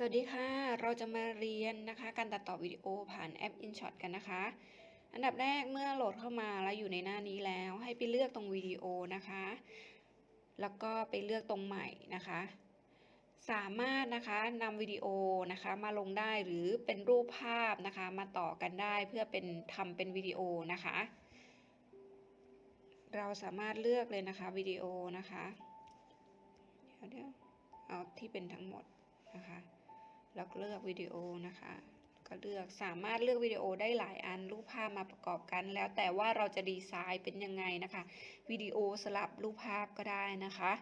สวัสดีค่ะ เราจะมาเรียนนะคะการตัดต่อวิดีโอผ่านแอป InShot กันนะคะ อันดับแรกเมื่อโหลดเข้ามาแล้วอยู่ในหน้านี้แล้ว ให้ไปเลือกตรงวิดีโอนะคะ แล้วก็ไปเลือกตรงใหม่นะคะ สามารถนะคะนำวิดีโอนะคะมาลงได้หรือเป็นรูปภาพนะคะ มาต่อกันได้เพื่อเป็นทำเป็นวิดีโอนะคะ เราสามารถเลือกเลยนะคะวิดีโอนะคะ เดี๋ยวเดี๋ยวเอาที่เป็นทั้งหมดนะคะ แล้วเลือกวิดีโอนะคะ ก็เลือกสามารถเลือกวิดีโอได้หลายอันรูปภาพมาประกอบกัน แล้วแต่ว่าเราจะดีไซน์เป็นยังไงนะคะวิดีโอสลับรูปภาพก็ได้นะคะ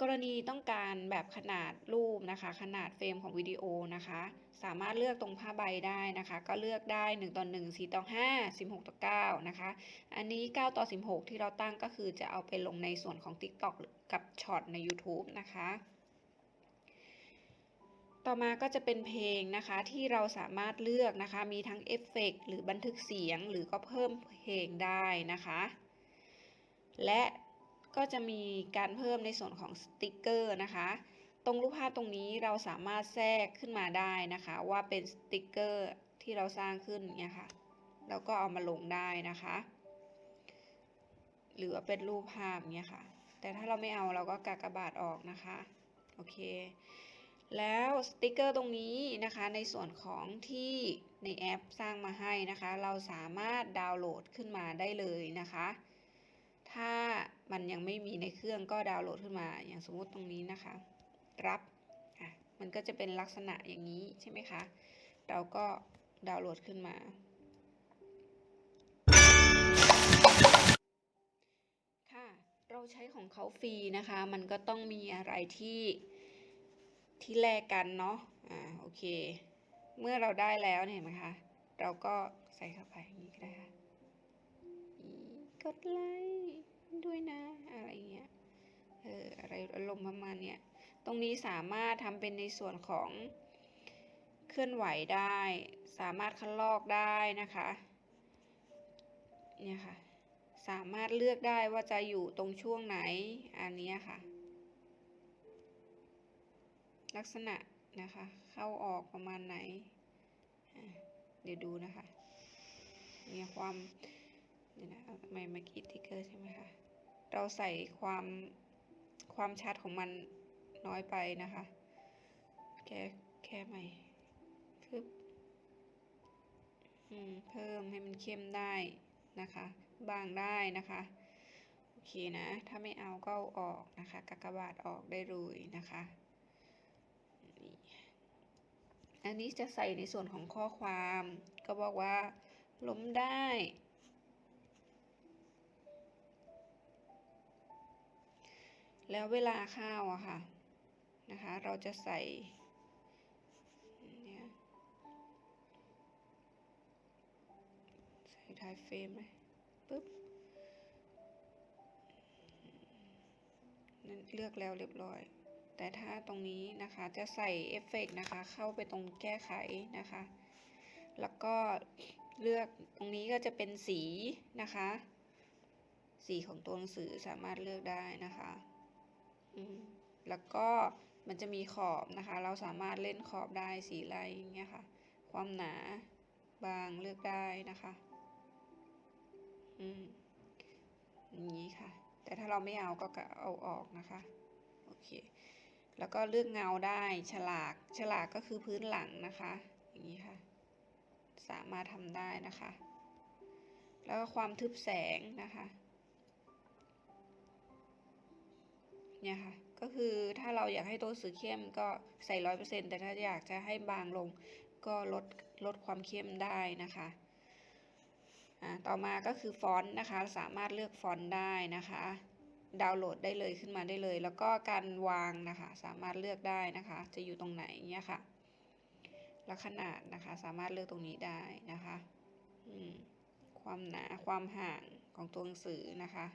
กรณีต้องการแบบขนาดรูปนะคะ ขนาดเฟรมของวิดีโอนะคะ สามารถเลือกตรงผ้าใบได้นะคะ ก็เลือกได้ 1ต่อ1 4ต่อ5 16ต่อ9นะคะ อันนี้ 9 ต่อ 16 ที่เราตั้งก็คือจะเอาไปลงในส่วนของ TikTok กับช็อตใน YouTube นะคะ ต่อมาก็จะเป็นเพลงนะคะที่เราสามารถเลือกนะคะ มีทั้งเอฟเฟกต์หรือบันทึกเสียงหรือก็เพิ่มเพลงได้นะคะ และก็จะมีการเพิ่มในส่วนของสติกเกอร์นะคะ ตรงรูปภาพตรงนี้เราสามารถแทรกขึ้นมาได้นะคะ ว่าเป็นสติกเกอร์ที่เราสร้างขึ้นเนี่ยค่ะเราก็เอามาลงได้นะคะ หรือว่าเป็นรูปภาพเนี่ยค่ะ แต่ถ้าเราไม่เอาเราก็กากบาทออกนะคะ โอเค แล้วสติกเกอร์ตรงนี้นะคะในส่วนของที่ในแอปสร้างมาให้นะคะ เราสามารถดาวน์โหลดขึ้นมาได้เลยนะคะ ถ้ามันยังไม่มีในเครื่องก็ดาวน์โหลดขึ้นมา อย่างสมมติตรงนี้นะคะ รับอะมันก็จะเป็นลักษณะอย่างนี้ใช่ไหมคะ เราก็ดาวน์โหลดขึ้นมา ค่ะ เราใช้ของเขาฟรีนะคะ มันก็ต้องมีอะไรที่ ที่แลกกันเนาะอ่าโอเค เมื่อเราได้แล้วเนี่ยนไหมคะ เราก็ใส่เข้าไปอย่างนี้ก็ได้ค่ะกดไลค์ด้วยนะอะไรเงี้ยเอออะไรอารมณ์ประมาณเนี้ยตรงนี้สามารถทำเป็นในส่วนของเคลื่อนไหวได้ สามารถคัดลอกได้นะคะเนี่ยค่ะสามารถเลือกได้ว่าจะอยู่ตรงช่วงไหนอันนี้ค่ะ ลักษณะนะคะ เข้าออกประมาณไหน เดี๋ยวดูนะคะเนี่ยความเดี๋ยวนะไม่เมื่อกี้ติ๊กเกอร์ใช่ไหมคะ เราใส่ความความชัดของมันน้อยไปนะคะ แค่แค่ใหม่พึบอืมเพิ่มให้มันเข้มได้นะคะ บางได้นะคะโอเคนะ ถ้าไม่เอาก็เอาออกนะคะกากบาทออกได้เลยนะคะนี่ อันนี้จะใส่ในส่วนของข้อความ ก็บอกว่า ล้มได้ แล้วเวลาข้าวอะค่ะนะคะ เราจะใส่เนี่ยใส่ท้ายเฟรมเลยปุ๊บนั่นเลือกแล้วเรียบร้อย แต่ถ้าตรงนี้นะคะจะใส่เอฟเฟกต์นะคะ เข้าไปตรงแก้ไขนะคะ แล้วก็เลือกตรงนี้ก็จะเป็นสีนะคะ สีของตัวหนังสือสามารถเลือกได้นะคะแล้วก็มันจะมีขอบนะคะ เราสามารถเล่นขอบได้สีอะไรอย่างเงี้ยค่ะ ความหนาบางเลือกได้นะคะ อืมอย่างนี้ค่ะ แต่ถ้าเราไม่เอาก็เอาออกนะคะ โอเค แล้วก็เลือกเงาได้ฉลาก ฉลากก็คือพื้นหลังนะคะ อย่างนี้ค่ะ สามารถทำได้นะคะ แล้วก็ความทึบแสงนะคะ เนี่ยค่ะ ก็คือถ้าเราอยากให้ตัวสือเข้มก็ใส่ร้อยเปอร์เซ็นแต่ถ้าอยากจะให้บางลงก็ลดลดความเข้มได้นะคะอ่าต่อมาก็คือฟอนต์นะคะ สามารถเลือกฟอนต์ได้นะคะ ดาวน์โหลดได้เลยขึ้นมาได้เลย แล้วก็การวางนะคะ สามารถเลือกได้นะคะ จะอยู่ตรงไหนเนี่ยค่ะและขนาดนะคะ สามารถเลือกตรงนี้ได้นะคะความหนาความห่างของตัวหนังสือนะคะ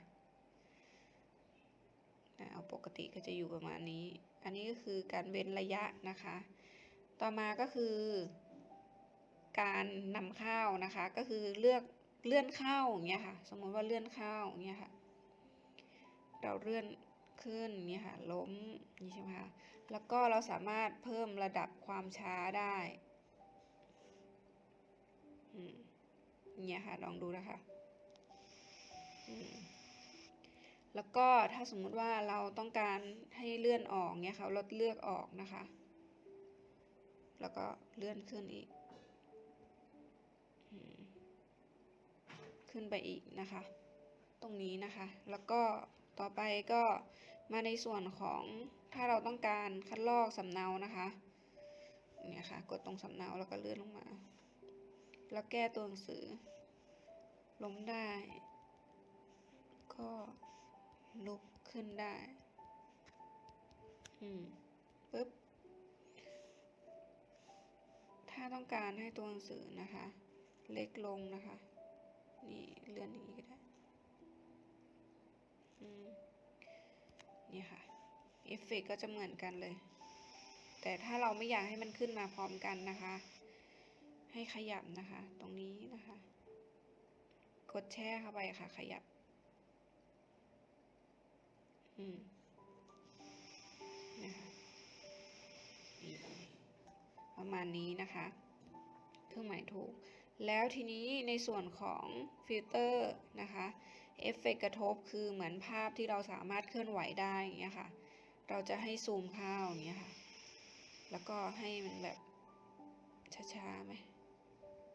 เอาปกติก็จะอยู่ประมาณนี้ อันนี้ก็คือการเว้นระยะนะคะ ต่อมาก็คือ การนำเข้านะคะ ก็คือเลือกเลื่อนเข้าอย่างเงี้ยค่ะ สมมติว่าเลื่อนเข้าอย่างเงี้ยค่ะ เราเลื่อนขึ้นนี่ค่ะล้มนี่ใช่ไหมคะแล้วก็เราสามารถเพิ่มระดับความช้าได้เนี่ยค่ะลองดูนะคะแล้วก็ถ้าสมมุติว่าเราต้องการให้เลื่อนออกเนี่ยค่ะเราเลือกออกนะคะ แล้วก็เลื่อนขึ้นอีก ขึ้นไปอีกนะคะ ตรงนี้นะคะ แล้วก็ ต่อไปก็มาในส่วนของถ้าเราต้องการคัดลอกสำเนานะคะเนี่ยค่ะ กดตรงสำเนาแล้วก็เลื่อนลงมา แล้วแก้ตัวหนังสือ ล้มได้ ก็ลุกขึ้นได้ อืมปึ๊บ ถ้าต้องการให้ตัวหนังสือนะคะ เล็กลงนะคะ นี่เลื่อนอย่างนี้ก็ได้ นี่ค่ะเอฟเฟกก็จะเหมือนกันเลย แต่ถ้าเราไม่อยากให้มันขึ้นมาพร้อมกันนะคะ ให้ขยับนะคะ ตรงนี้นะคะ กดแช่เข้าไปค่ะ ขยับ อืมนะคะประมาณนี้นะคะ เครื่องหมายถูก แล้วทีนี้ในส่วนของฟิลเตอร์นะคะ เอฟเฟกกระทบคือเหมือนภาพที่เราสามารถเคลื่อนไหวได้อย่างเงี้ยค่ะ เราจะให้ซูมเข้าอย่างเงี้ยค่ะ แล้วก็ให้มันแบบช้าๆไหม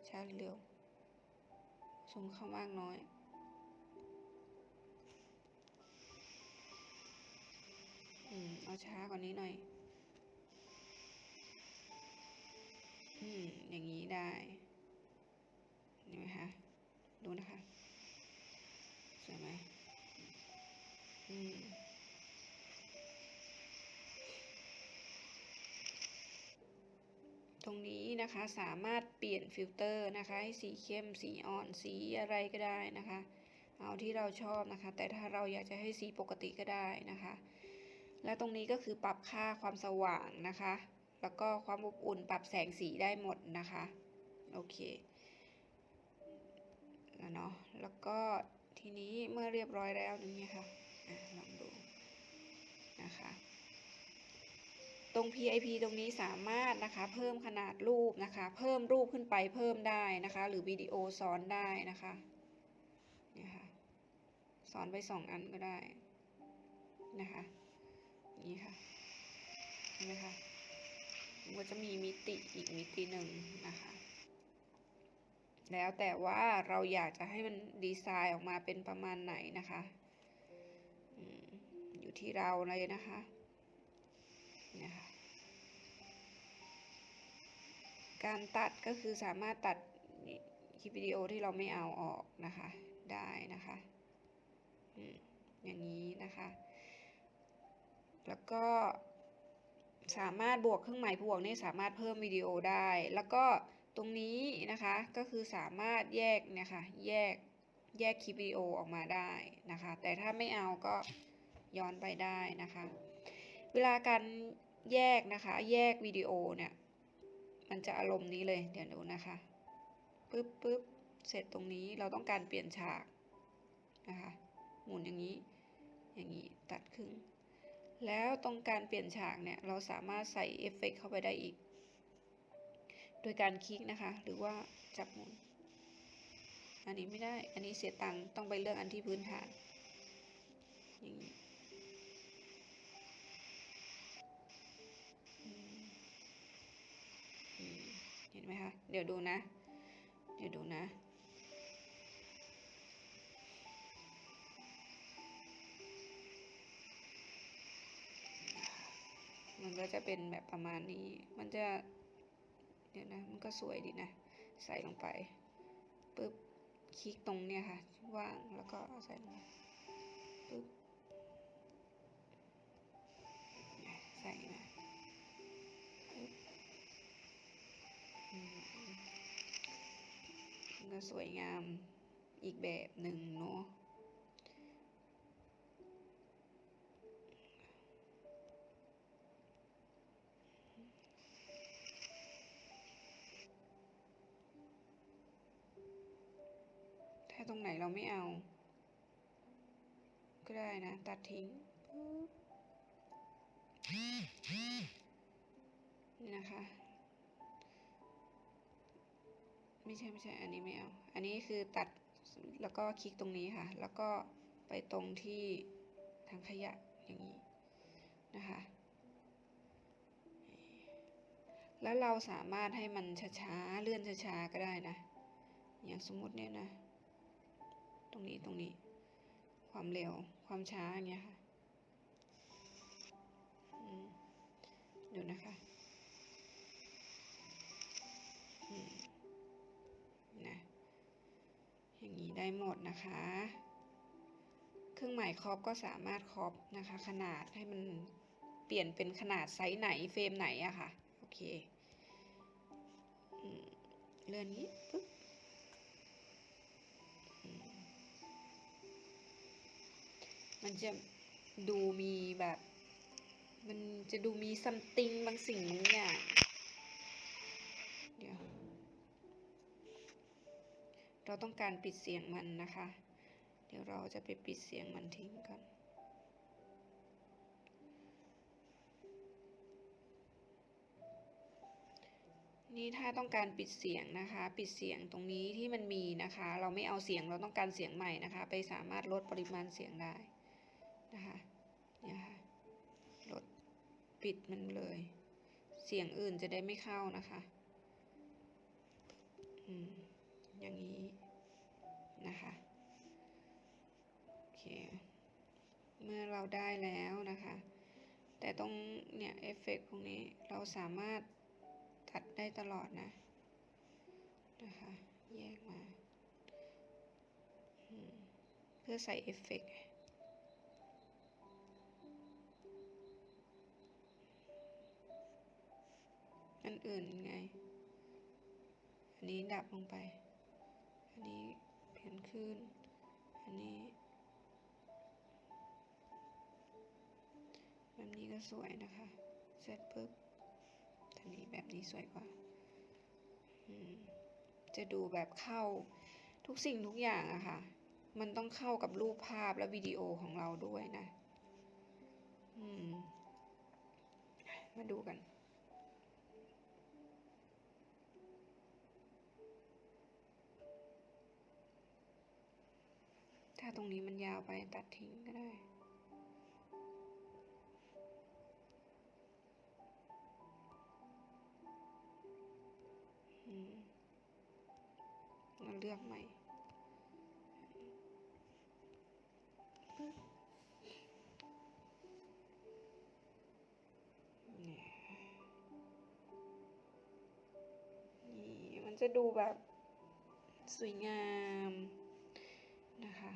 ช้าเร็วซูมเข้ามากน้อย อืม เอาช้ากว่านี้หน่อย อืม อย่างนี้ได้เห็นไหมคะ ดูนะคะ สวยไหมอืม ตรงนี้นะคะสามารถเปลี่ยนฟิลเตอร์นะคะให้สีเข้มสีอ่อนสีอะไรก็ได้นะคะ เอาที่เราชอบนะคะ แต่ถ้าเราอยากจะให้สีปกติก็ได้นะคะ และตรงนี้ก็คือปรับค่าความสว่างนะคะ แล้วก็ความอบอุ่นปรับแสงสีได้หมดนะคะโอเคแล้วเนาะแล้วก็ทีนี้เมื่อเรียบร้อยแล้วนี่ค่ะอะ ลองดูนะคะตรง PIP ตรงนี้สามารถนะคะเพิ่มขนาดรูปนะคะ เพิ่มรูปขึ้นไปเพิ่มได้นะคะ หรือวิดีโอซ้อนได้นะคะเนี่ยค่ะซ้อนไปสองอันก็ได้นะคะนี่ค่ะเห็นไหมคะมันก็จะมีมิติอีกมิติหนึ่งนะคะ แล้วแต่ว่าเราอยากจะให้มันดีไซน์ออกมาเป็นประมาณไหนนะคะ อยู่ที่เราเลยนะคะนี่ยค่ะการตัดก็คือสามารถตัดคลิปวิดีโอที่เราไม่เอาออกนะคะได้นะคะอย่างนี้นะคะ แล้วก็สามารถบวกเครื่องหมายบวกนี่สามารถเพิ่มวิดีโอได้ แล้วก็ตรงนี้นะคะก็คือสามารถแยกนี่ยค่ะแยก แยกคลิปวิดีโอออกมาได้นะคะ แต่ถ้าไม่เอาก็ย้อนไปได้นะคะ เวลาการแยกนะคะ แยกวิดีโอเนี่ย มันจะอารมณ์นี้เลย เดี๋ยวดูนะคะปึ๊บปึ๊บเสร็จตรงนี้เราต้องการเปลี่ยนฉากนะคะ หมุนอย่างนี้ อย่างนี้ตัดครึ่ง แล้วตรงการเปลี่ยนฉากเนี่ย เราสามารถใส่เอฟเฟกเข้าไปได้อีก โดยการคลิกนะคะ หรือว่าจับหมุน อันนี้ไม่ได้ อันนี้เสียตังค์ต้องไปเลือกอันที่พื้นฐาน อย่างนี้เห็นไหมคะ เดี๋ยวดูนะ เดี๋ยวดูนะมันก็จะเป็นแบบประมาณนี้ มันจะ เดี๋ยวนะ มันก็สวยดีนะ ใส่ลงไป ปึ๊บ คลิกตรงเนี้ยค่ะ ว่างแล้วก็ใส่ลงปึ๊บใส่นะปึ๊บอืมมันก็สวยงามอีกแบบหนึ่งเนาะ รงไหนเราไม่เอา ก็ได้นะ ตัดทิ้งนี่นะคะ ไม่ใช่ไม่ใช่ อันนี้ไม่เอา อันนี้คือตัดแล้วก็คลิกตรงนี้ค่ะ แล้วก็ไปตรงที่ทางขยะอย่างนี้นะคะ แล้วเราสามารถให้มันช้าๆ เลื่อนช้าๆ ก็ได้นะ อย่างสมมติเนี่ยนะ ตรงนี้ตรงนี้ ความเร็วความช้าอย่างเงี้ยค่ะดูนะคะนะอย่างนี้ได้หมดนะคะ เครื่องหมายครอบก็สามารถครอบนะคะ ขนาดให้มันเปลี่ยนเป็นขนาดไซส์ไหนเฟรมไหนอะค่ะ โอเคอเลื่อนนี้ปึ๊บ มันจะดูมีแบบ มันจะดูมีซัมติงบางสิ่งบางอย่างเดี๋ยวเราต้องการปิดเสียงมันนะคะ เดี๋ยวเราจะไปปิดเสียงมันทิ้งก่อนนี่ถ้าต้องการปิดเสียงนะคะ ปิดเสียงตรงนี้ที่มันมีนะคะ เราไม่เอาเสียงเราต้องการเสียงใหม่นะคะ ไปสามารถลดปริมาณเสียงได้ นะคะเนี่ยค่ะลดปิดมันเลย เสียงอื่นจะได้ไม่เข้านะคะอืมอย่างนี้นะคะโอเคเมื่อเราได้แล้วนะคะ แต่ตรงเนี่ยเอฟเฟกต์พวกนี้เราสามารถตัดได้ตลอดนะนะคะแยกมา เพื่อใส่เอฟเฟกต์ อื่นไง อันนี้ดับลงไป อันนี้เพียนขึ้น อันนี้ แบบนี้ก็สวยนะคะ เสร็จปุ๊บอันนี้แบบนี้สวยกว่า จะดูแบบเข้าทุกสิ่งทุกอย่างอะค่ะ มันต้องเข้ากับรูปภาพและวิดีโอของเราด้วยนะ อืม มาดูกัน ตรงนี้มันยาวไปตัดทิ้งก็ได้มเราเลือกใหม่นี่มันจะดูแบบสวยงามนะคะ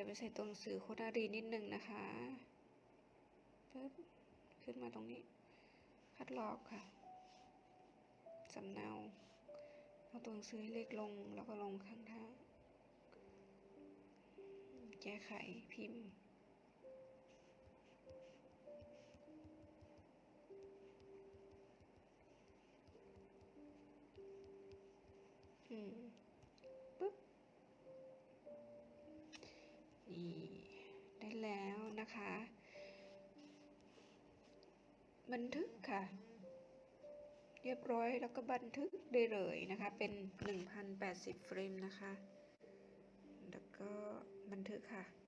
ดี๋ยวไปใส่ตัวหนังสือโคนารีนิดนึงนะคะปึ๊บขึ้นมาตรงนี้ คัดลอกค่ะสำเนาเอาตัวหนังสือให้เล็กลงแล้วก็ลงข้างท้ายแก้ไขพิมพ์ อืม นะคะ บันทึกค่ะ เรียบร้อยแล้วก็บันทึกได้เลยนะคะ เป็น 1080เฟรมนะคะ แล้วก็บันทึกค่ะ